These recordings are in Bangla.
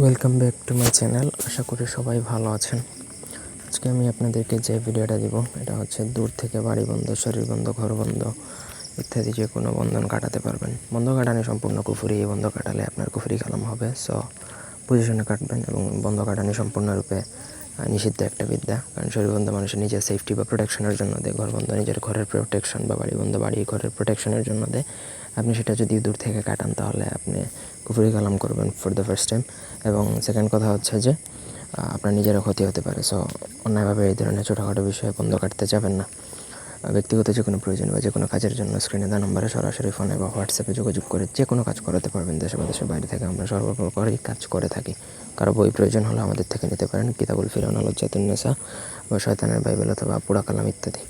Welcome back to my channel আশা করি সবাই ভালো আছেন। আজকে আমি আপনাদেরকে যে ভিডিওটা দিব, এটা হচ্ছে দূর থেকে বাড়ি বন্ধ, শরীর বন্ধ, ঘর বন্ধ ইত্যাদি যে কোনো বন্ধন কাটাতে পারবেন। বন্ধ কাটানি সম্পূর্ণ কুফুরি, এই বন্ধ কাটালে আপনার কুফুরি কালাম হবে। সো পজিশনে কাটবেন এবং বন্ধ কাটানি সম্পূর্ণরূপে নিষিদ্ধ একটা বিদ্যা। কারণ শরীরবন্ধ মানুষের নিজের সেফটি বা প্রোটেকশনের জন্য দেয় ঘর বন্ধ নিজের ঘরের প্রোটেকশন বা বাড়ি বন্ধ বাড়ি ঘরের প্রোটেকশনের জন্য দেয় আপনি সেটা যদি দূর থেকে কাটান, তাহলে আপনি কুফুরি কালাম করবেন ফর দ্য ফার্স্ট টাইম এবং সেকেন্ড কথা হচ্ছে যে আপনার নিজেরও ক্ষতি হতে পারে। সো অন্যায়ভাবে এই ধরনের ছোটোখাটো বিষয়ে বন্ধ কাটতে যাবেন না। ব্যক্তিগত যে কোনো প্রয়োজন বা যে কোনো কাজের জন্য স্ক্রিনে দেওয়া নম্বরে সরাসরি ফোনে বা হোয়াটসঅ্যাপে যোগাযোগ করে যে কোনো কাজ করাতে পারবেন। দেশে বা দেশের বাইরে থেকে আমরা সর্বপ্রকারই কাজ করে থাকি। কারও বই প্রয়োজন হলে আমাদের থেকে নিতে পারেন। কিতাবুল ফিরান আলোচাতুন্নেসা বা শয়তানের বাইবেল অথবা পুরা কালাম ইত্যাদি।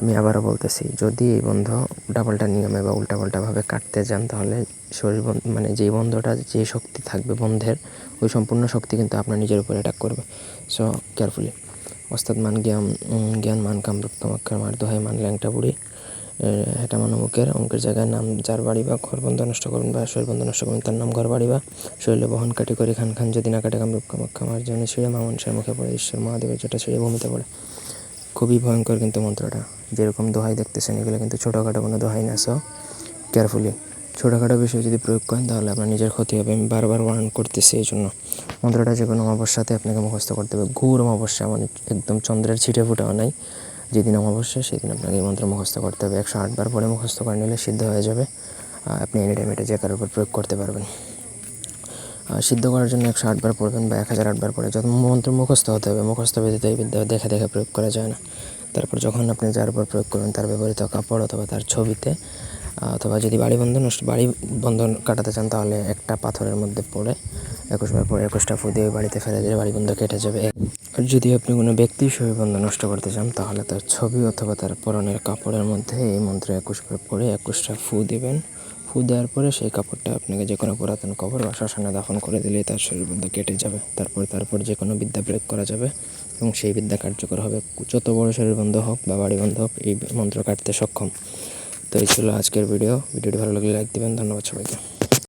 আমি আবারও বলতেছি, যদি এই বন্ধ উল্টাপাল্টা নিয়মে বা উল্টাপাল্টাভাবে কাটতে যান, তাহলে শরীর মানে যেই বন্ধটা, যে শক্তি থাকবে বন্ধের, ওই সম্পূর্ণ শক্তি কিন্তু আপনার নিজের উপরে অ্যাটাক করবে। সো কেয়ারফুলি ওস্তাদ মান জ্ঞান জ্ঞান মান কামরূপ কামাক্ষার মার দোহাই মান ল্যাংটা বুড়ি হেটা মান অমুকের অঙ্কের জায়গায় নাম যার বাড়ি বা ঘর বন্ধ নষ্ট করবেন বা শরীর বন্ধ নষ্ট করবেন তার নাম ঘর বাড়ি বা শরীরে বহন কাটি করে, খান খান যদি না কাটে কামরূপ কামাক্ষা মার জন্য ছিঁড়ে মামনসার মুখে পড়ে, ঈশ্বর মহাদেবের যেটা ছিঁড়ে ভূমিতে পড়ে। খুবই ভয়ঙ্কর কিন্তু মন্ত্রটা, যেরকম দোহাই দেখতেছেন, এগুলো কিন্তু ছোটোখাটো কোনো দোহাই না, সো কেয়ারফুলি ছোটোখাটো বিষয় যদি প্রয়োগ করেন, তাহলে আপনার নিজের ক্ষতি হবে। আমি বারবার ওয়ার্ন করতেছি এই জন্য। মন্ত্রটা যে কোনো অমাবস্যাতে আপনাকে মুখস্থ করতে হবে। ঘুর অমাবস্যা মানে একদম চন্দ্রের ছিটে ফুটাও নাই। যেদিন অমাবস্যা, সেদিন আপনাকে এই মন্ত্র মুখস্থ করতে হবে। একশো আটবার পরে মুখস্থ করে নিলে সিদ্ধ হয়ে যাবে। আপনি এনি টাইম এটা যে কারোর উপর প্রয়োগ করতে পারবেন। সিদ্ধ করার জন্য একশো আটবার পড়বেন বা এক হাজার আটবার পড়ে। যত মন্ত্র মুখস্থ হতে হবে, মুখস্থ ব্যতীত এই বিদ্যা দেখে দেখে প্রয়োগ করা যায় না। তারপর যখন আপনি যার উপর প্রয়োগ করবেন, তার ব্যবহৃত কাপড় অথবা তার ছবিতে অথবা যদি বাড়ি বন্ধন বাড়ি বন্ধন কাটাতে চান, তাহলে একটা পাথরের মধ্যে পড়ে একুশ একুশবার পরে একুশটা ফু দিয়ে বাড়িতে ফেলে দিলে বাড়ি বন্ধ কেটে যাবে। আর যদি আপনি কোনো ব্যক্তি বন্ধ নষ্ট করতে চান, তাহলে তার ছবি অথবা তার পরনের কাপড়ের মধ্যে এই মন্ত্র একুশবার পরে একুশটা ফু দেবেন। ফু দেওয়ার পরে সেই কাপড়টা আপনাকে যে কোনো পুরাতন কবর বা শ্মশানে দাফন করে দিলেই তার শরীর বন্ধ কেটে যাবে। তারপর তারপর যে কোনো বিদ্যা প্রয়োগ করা যাবে এবং সেই বিদ্যা কার্যকর হবে। যত বড় শরীর বন্ধ হোক বা বাড়ি বন্ধ হোক, এই মন্ত্র কাটতে সক্ষম। তো এই ছিল আজকের ভিডিও ভিডিওটি ভালো লাগলে লাইক দেবেন ধন্যবাদ সবাইকে।